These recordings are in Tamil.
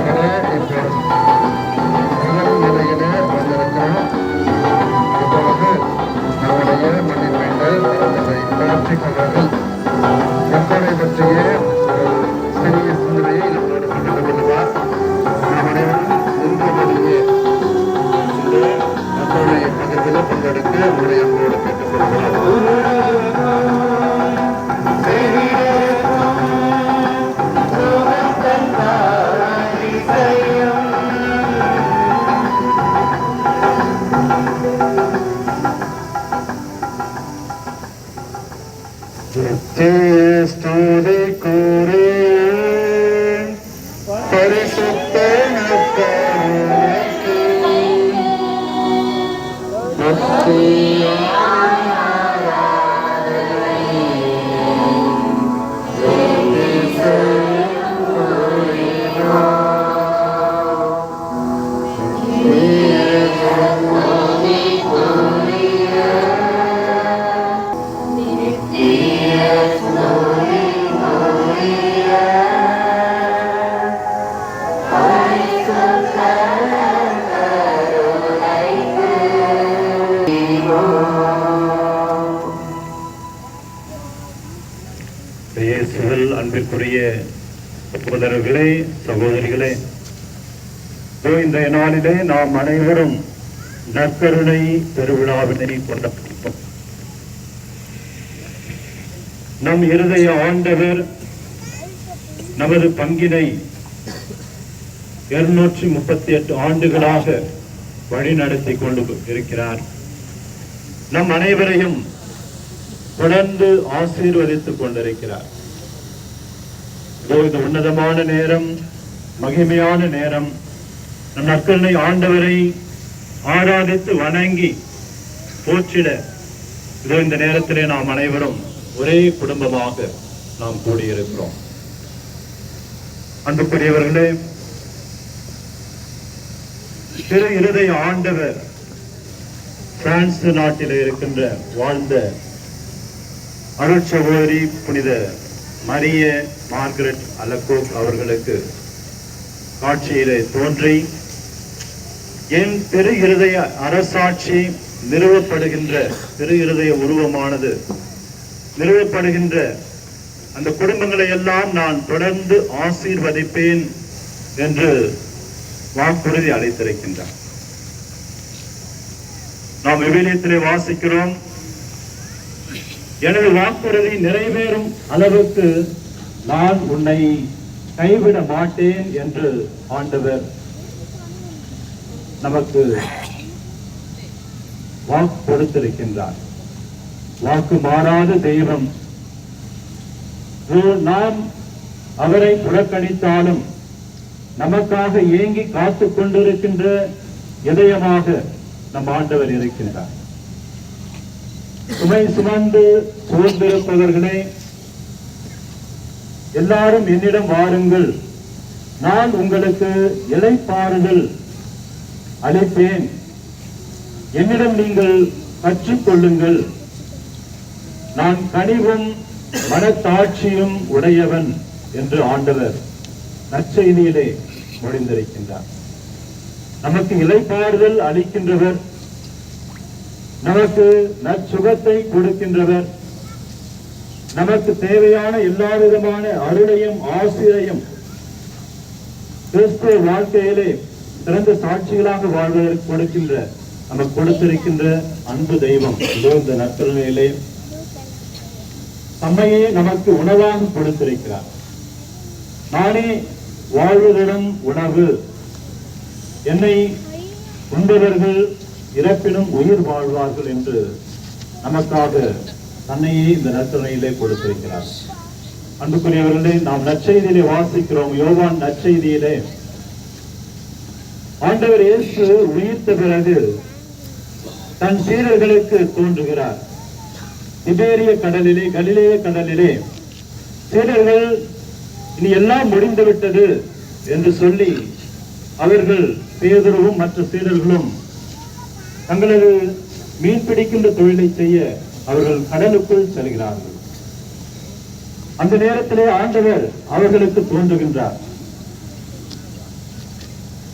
এখানে நாம் அனைவரும் நற்கருணை பெருவிழாவினை கொண்டாடுகிறோம் நம் இருதய ஆண்டவர் நமது பங்கினை இருநூற்றி முப்பத்தி எட்டு ஆண்டுகளாக வழிநடத்தி கொண்டு இருக்கிறார். நம் அனைவரையும் தொடர்ந்து ஆசீர்வதித்துக் கொண்டிருக்கிறார். இதோ இந்த உன்னதமான நேரம் மகிமையான நேரம். நம் ஆண்டவரை ஆராதித்து வணங்கி போற்றிட இதோ இந்த நேரத்திலே நாம் அனைவரும் ஒரே குடும்பமாக நாம் கூடியிருக்கிறோம். அன்புக்குரியவர்களே திரு இருதய ஆண்டவர் பிரான்ஸ் நாட்டில் இருக்கின்ற வாழ்ந்த அருட்சகோதரி புனித மரிய மார்கரெட் அலக்கோக் அவர்களுக்கு காட்சியிலே தோன்றி என் பெரு இருதய அரசாட்சி நிறுவப்படுகின்ற பெரு இருதய உருவமானது. நிறுவப்படுகின்ற அந்த குடும்பங்களை எல்லாம் நான் தொடர்ந்து ஆசீர்வதிப்பேன் என்று வாக்குறுதி அளித்திருக்கின்றார். நாம் விவிலியத்திலே வாசிக்கிறோம். எனது வாக்குறுதி நிறைவேறும் அளவுக்கு நான் உன்னை கைவிட மாட்டேன் என்று ஆண்டவர் நமக்கு வாக்கு கொடுத்திருக்கின்றார் வாக்கு மாறாத தெய்வம் நாம் அவரை புறக்கணித்தாலும் நமக்காக ஏங்கி காத்துக் கொண்டிருக்கின்ற இதயமாக நம் ஆண்டவர் இருக்கின்றார். சுமை சுமந்து சோர்ந்திருப்பவர்களே எல்லாரும் என்னிடம் வாருங்கள். நான் உங்களுக்கு இலைப்பாறுதல் அளிப்பேன் என்னிடம் நீங்கள் கற்றுக்கொள்ளுங்கள். நான் கனிவும் மனத்தாட்சியும் உடையவன் என்று ஆண்டவர் நற்செய்தியிலே முடிந்திருக்கின்றார் நமக்கு இலைப்பாறுதல் அளிக்கின்றவர். நமக்கு நற்சுகத்தை கொடுக்கின்றவர். நமக்கு தேவையான எல்லா விதமான அருளையும் ஆசிரியையும் கிறிஸ்துவ வாழ்க்கையிலே சிறந்த சாட்சிகளாக வாழ்வதற்கு கொடுக்கின்ற நமக்கு கொடுத்திருக்கின்ற அன்பு தெய்வம். இதோ இந்த நற்கருணையிலே தம்மையே நமக்கு உணவாக கொடுத்திருக்கிறார். நானே வாழ்வதிடம் உணவு. என்னை உண்பவர்கள் இறப்பினும் உயிர் வாழ்வார்கள் என்று நமக்காக தன்னையே இந்த நற்கருணையிலே கொடுத்திருக்கிறார். அன்புக்குரியவர்களே நாம் நற்செய்தியிலே வாசிக்கிறோம். யோவான் நற்செய்தியிலே ஆண்டவர் இயேசு உயிர்த்த பிறகு தன் சீடர்களுக்கு தோன்றுகிறார். இபேரிய கடலிலே கலிலேய கடலிலே சீடர்கள் இனி எல்லாம் முடிந்துவிட்டது என்று சொல்லி அவர்கள் பேதரவும் மற்ற சீடர்களும் தங்களது மீன் பிடிக்கின்ற தொழிலை செய்ய அவர்கள் கடலுக்குள் செல்கிறார்கள். அந்த நேரத்திலே ஆண்டவர் அவர்களுக்கு தோன்றுகின்றார்.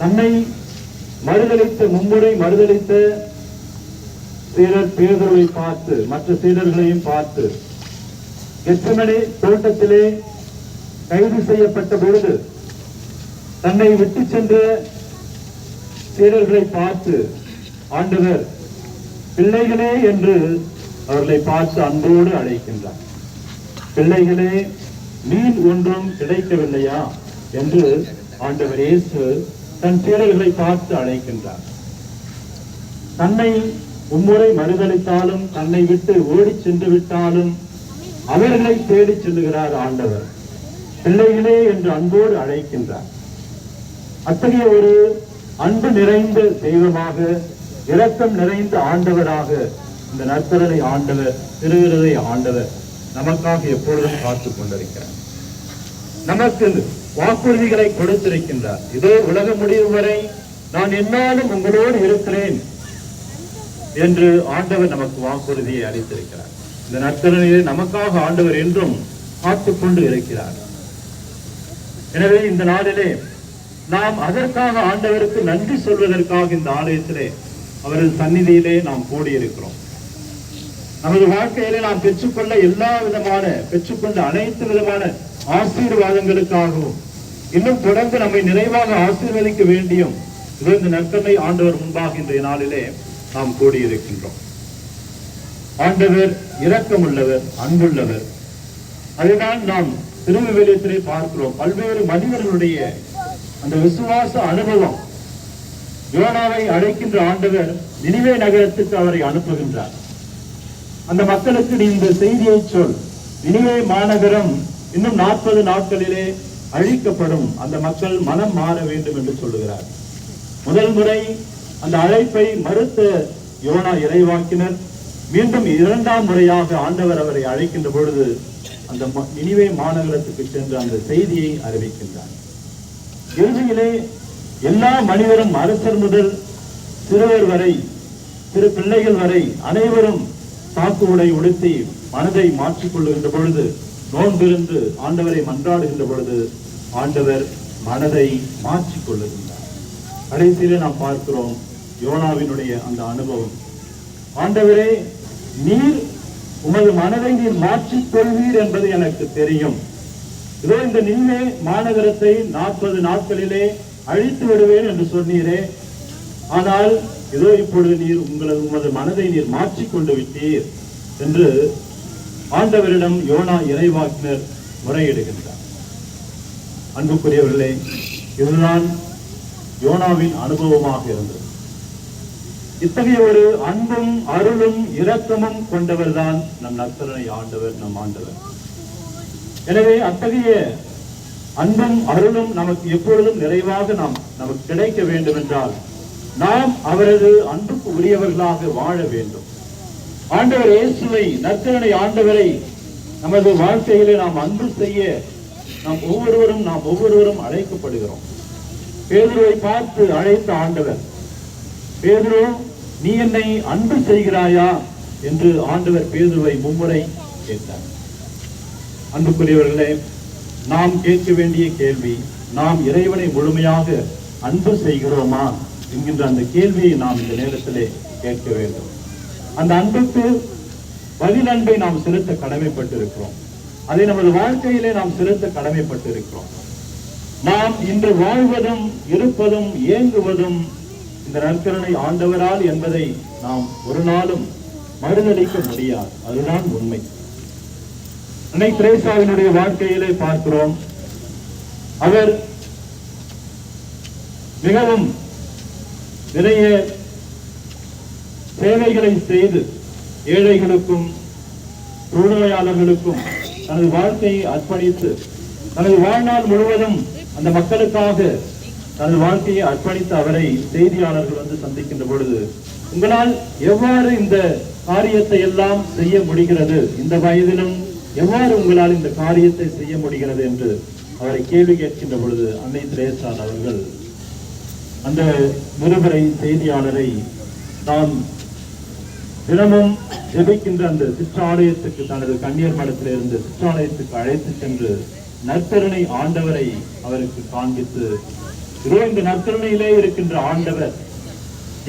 தன்னை மறுதளித்த மும்முறை மறுதளித்த சீரர் பேதுருவை பார்த்து மற்ற சீடர்களையும் பார்த்து எச்சமணி தோட்டத்திலே கைது செய்யப்பட்ட பொழுது தன்னை விட்டு சென்ற சீடர்களை பார்த்து ஆண்டவர் பிள்ளைகளே என்று அவர்களை பார்த்து அன்போடு அழைக்கின்றார். பிள்ளைகளே மீன் ஒன்றும் கிடைக்கவில்லையா? என்று ஆண்டவர் இயேசு தன் சீடர்களை பார்த்து அழைக்கின்றார். தன்னை மும்முறை மறுதளித்தாலும் தன்னை விட்டு ஓடிச் சென்று விட்டாலும் அவர்களை தேடிச் செல்லுகிறார் ஆண்டவர். பிள்ளைகளே என்று அன்போடு அழைக்கின்றார். அத்தகைய ஒரு அன்பு நிறைந்த தெய்வமாக இரக்கம் நிறைந்த ஆண்டவராக இந்த நற்கரனை ஆண்டவர் திருவிரதை ஆண்டவர் நமக்காக எப்பொழுதும் காத்துக் கொண்டிருக்கிறார். நமக்கு வாக்குறுதிகளை கொடுத்திருக்கின்றார். இதோ உலக முடிவு வரை நான் என்னாலும் உங்களோடு இருக்கிறேன் என்று ஆண்டவர் நமக்கு வாக்குறுதியை அளித்திருக்கிறார். இந்த நற்கரணையை நமக்காக ஆண்டவர் என்றும் காத்துக்கொண்டு இருக்கிறார். எனவே இந்த நாளிலே நாம் அதற்காக ஆண்டவருக்கு நன்றி சொல்வதற்காக இந்த ஆலயத்திலே அவரது சந்நிதியிலே நாம் கூடியிருக்கிறோம். நமது வாழ்க்கையிலே நாம் பெற்றுக்கொள்ள எல்லா விதமான பெற்றுக்கொண்ட அனைத்து விதமான ஆசீர்வாதங்களுக்காகவும் இன்னும் தொடர்ந்து நம்மை நிறைவாக ஆசீர்வதிக்க வேண்டியும் இந்த நற்கனை ஆண்டவர் முன்பாக இன்றைய நாளிலே நாம் கூடியிருக்கின்றோம். ஆண்டவர் இரக்கமுள்ளவர் அன்புள்ளவர். அதுதான் நாம் திருவிவிலியத்திலே பார்க்கிறோம். பல்வேறு மனிதர்களுடைய அந்த விசுவாச அனுபவம். யோனாவை அழைக்கின்ற ஆண்டவர் நினைவே நகரத்துக்கு அவரை அனுப்புகின்றார். அந்த மக்களுக்கு நீ இந்த செய்தியை சொல். நினைவே மாநகரம் இன்னும் நாற்பது நாட்களிலே அழிக்கப்படும் அந்த மக்கள் மனம் மாற வேண்டும் என்று சொல்லுகிறார். முதல் முறை அந்த அழைப்பை மறுத்த யோனா இறைவாக்கினர் மீண்டும் இரண்டாம் முறையாக ஆண்டவர் அவரை அழைக்கின்ற பொழுது அந்த ம- மாநகரத்துக்கு சென்று அந்த செய்தியை அறிவிக்கின்றார். இறுதியிலே எல்லா மனிதரும் அரசர் முதல் சிறுவர் வரை சிறு பிள்ளைகள் வரை அனைவரும் சாக்கு உடை உடுத்தி மனதை மாற்றிக் கொள்ளுகின்ற பொழுது நோன்பிருந்து ஆண்டவரை மன்றாடுகின்ற பொழுது ஆண்டவர் மனதை மாற்றிக் கொள்ளுகின்றார் கடைசியிலே நாம் பார்க்கிறோம் யோனாவினுடைய அந்த அனுபவம். ஆண்டவரே நீர் உமது மனதை நீர் மாற்றிக் கொள்வீர் என்பது எனக்கு தெரியும். இதோ இந்த நின்மே மாநகரத்தை நாற்பது நாட்களிலே அழித்து விடுவேன் என்று சொன்னீரே. ஆனால் இதோ இப்பொழுது நீர் உங்களது உமது மனதை நீர் மாற்றிக் கொண்டு விட்டீர் என்று ஆண்டவரிடம் யோனா இறைவாக்கினர் முறையிடுகின்றார். அன்புக்குரியவர்களே இதுதான் யோனாவின் அனுபவமாக இருந்தது. இத்தகைய ஒரு அன்பும் அருளும் இரக்கமும் கொண்டவர்தான் நம் நற்கருணை ஆண்டவர் நம் ஆண்டவர். எனவே அத்தகைய அன்பும் அருளும் நமக்கு எப்பொழுதும் நிறைவாக நாம் நமக்கு கிடைக்க வேண்டும் என்றால் நாம் அவரது அன்புக்கு உரியவர்களாக வாழ வேண்டும். ஆண்டவர் இயேசுவை நற்கருணை ஆண்டவரை நமது வாழ்க்கையிலே நாம் அன்பு செய்ய நாம் ஒவ்வொருவரும் நாம் ஒவ்வொருவரும் அழைக்கப்படுகிறோம். பேதுருவை பார்த்து அழைத்த ஆண்டவர் பேதுரு நீ என்னை அன்பு செய்கிறாயா? என்று ஆண்டவர் பேதுருவை மும்முறை கேட்டார். அன்புக்குரியவர்களே நாம் கேட்க வேண்டிய கேள்வி நாம் இறைவனை முழுமையாக அன்பு செய்கிறோமா? என்கின்ற அந்த கேள்வியை நாம் இந்த நேரத்திலே கேட்க வேண்டும். அந்த அன்புக்கு பதில் அன்பை நாம் செலுத்த கடமைப்பட்டிருக்கிறோம். அதை நமது வாழ்க்கையிலே நாம் செலுத்த கடமைப்பட்டிருக்கிறோம். நாம் இன்று வாழ்வதும் இருப்பதும் இயங்குவதும் இந்த நற்கரணை ஆண்டவரால் என்பதை நாம் ஒரு நாளும் மறுதளிக்க முடியாது. அதுதான் உண்மை. அன்னை திரேசாவினுடைய வாழ்க்கையிலே பார்க்கிறோம். அவர் மிகவும் நிறைய சேவைகளை செய்து ஏழைகளுக்கும் தொழுநோயாளர்களுக்கும் தனது வாழ்க்கையை அர்ப்பணித்து தனது வாழ்நாள் முழுவதும் அந்த மக்களுக்காக தனது வாழ்க்கையை அர்ப்பணித்த அவரை செய்தியாளர்கள் வந்து சந்திக்கின்ற பொழுது உங்களால் எவ்வாறு இந்த காரியத்தை எல்லாம் செய்ய முடிகிறது? இந்த வயதிலும் எவ்வாறு உங்களால் இந்த காரியத்தை செய்ய முடிகிறது என்று அவரை கேள்வி கேட்கின்ற பொழுது அன்னை திரேசான் அவர்கள் அந்த நிருபரை செய்தியாளரை நாம் தினமும் ஜெபிக்கின்ற அந்த சிற்றாலயத்துக்கு தனது கண்ணீர் மடத்தில் இருந்து சிற்றாலயத்துக்கு அழைத்து சென்று நற்கருணை ஆண்டவரை அவருக்கு காண்பித்து இதோ இந்த நற்கருணையிலே இருக்கின்ற ஆண்டவர்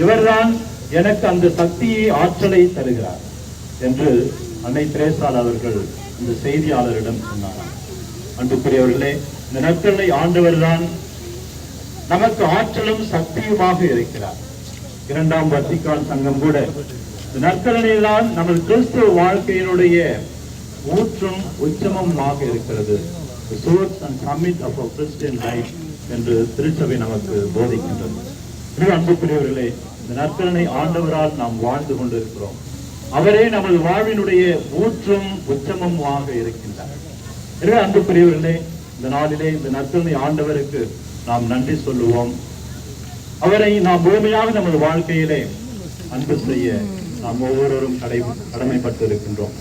இவர்தான் எனக்கு அந்த சக்தியை ஆற்றலை தருகிறார் என்று அன்னை திரேசால் அவர்கள் இந்த செய்தியாளரிடம் சொன்னார். அன்புக்குரியவர்களே இந்த நற்கருணை ஆண்டவர் தான் நமக்கு ஆற்றலும் சக்தியுமாக இருக்கிறார். இரண்டாம் வத்திக்கான் சங்கம் கூட இந்த நமது கிறிஸ்துவ வாழ்க்கையினுடைய ஊற்றும் உச்சமமாக இருக்கிறது. என்று திருச்சபை நமக்கு போதிக்கின்றது. மிக அன்புக்குரியவர்களே இந்த நற்கரணை ஆண்டவரால் நாம் வாழ்ந்து கொண்டிருக்கிறோம். அவரே நமது வாழ்வினுடைய ஊற்றும் உச்சமுமாக இருக்கின்றார். எனவே அன்புக்குரியவர்களே இந்த நாளிலே இந்த நற்கரணை ஆண்டவருக்கு நாம் நன்றி சொல்லுவோம். அவரை நாம் முழுமையாக நமது வாழ்க்கையிலே அன்பு செய்ய நாம் ஒவ்வொருவரும் கடை கடமைப்பட்டு இருக்கின்றோம்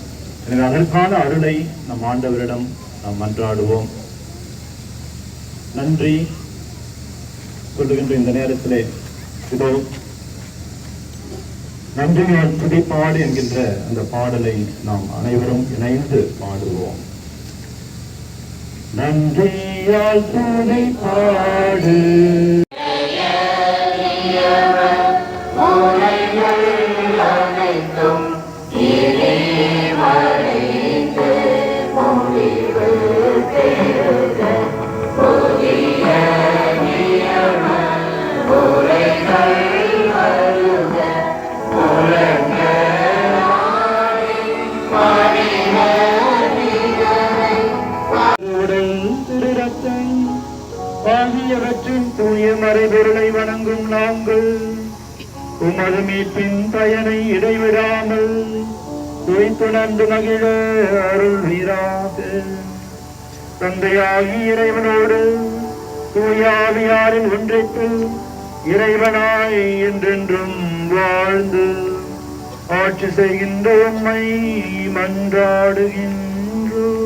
எனவே அதற்கான அருளை நம் ஆண்டவரிடம் நாம் மன்றாடுவோம் நன்றி சொல்லுகின்ற இந்த நேரத்திலே இதோ நன்றியால் துடிப்பாடு என்கின்ற அந்த பாடலை நாம் அனைவரும் இணைந்து பாடுவோம். நன்றியால் துதிப்பாடு. உடல் பொருளை வணங்கும் நாங்கள். உமது மீட்பின் பயனை இடைவிடாமல் துய்த்துணர்ந்து மகிழ அருள் வீராக. தந்தையாகி இறைவனோடு தூயாவியாரின் ஒன்றிற்கு இறைவனாய் என்றென்றும் வாழ்ந்து ஆட்சி செய்கின்ற உம்மை மன்றாடுகின்றோம்.